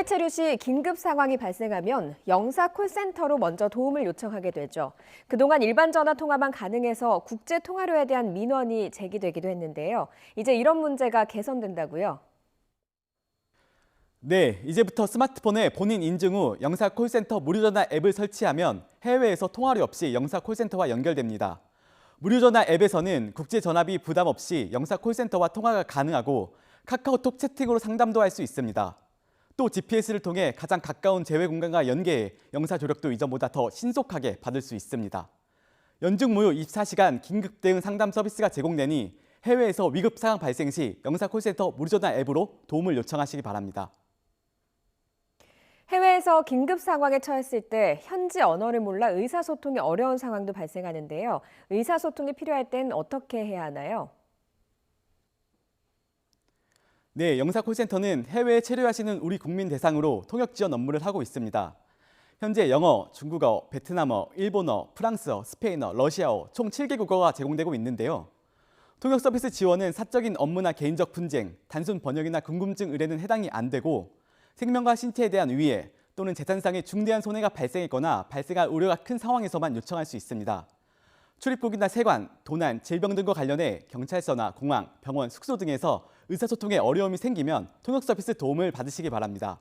해외 체류 시 긴급 상황이 발생하면 영사 콜센터로 먼저 도움을 요청하게 되죠. 그동안 일반 전화 통화만 가능해서 국제 통화료에 대한 민원이 제기되기도 했는데요. 이제 이런 문제가 개선된다고요. 네, 이제부터 스마트폰에 본인 인증 후 영사 콜센터 무료 전화 앱을 설치하면 해외에서 통화료 없이 영사 콜센터와 연결됩니다. 무료 전화 앱에서는 국제 전화비 부담 없이 영사 콜센터와 통화가 가능하고 카카오톡 채팅으로 상담도 할 수 있습니다. 또 GPS를 통해 가장 가까운 제외 공간과 연계해 영사 조력도 이전보다 더 신속하게 받을 수 있습니다. 연중 무휴 24시간 긴급 대응 상담 서비스가 제공되니 해외에서 위급 상황 발생 시 영사 콜센터 무료전화 앱으로 도움을 요청하시기 바랍니다. 해외에서 긴급 상황에 처했을 때 현지 언어를 몰라 의사소통이 어려운 상황도 발생하는데요. 의사소통이 필요할 땐 어떻게 해야 하나요? 네, 영사 콜센터는 해외에 체류하시는 우리 국민 대상으로 통역 지원 업무를 하고 있습니다. 현재 영어, 중국어, 베트남어, 일본어, 프랑스어, 스페인어, 러시아어 총 7개 국어가 제공되고 있는데요. 통역 서비스 지원은 사적인 업무나 개인적 분쟁, 단순 번역이나 궁금증 의뢰는 해당이 안 되고 생명과 신체에 대한 위해 또는 재산상의 중대한 손해가 발생했거나 발생할 우려가 큰 상황에서만 요청할 수 있습니다. 출입국이나 세관, 도난, 질병 등과 관련해 경찰서나 공항, 병원, 숙소 등에서 의사소통에 어려움이 생기면 통역 서비스 도움을 받으시기 바랍니다.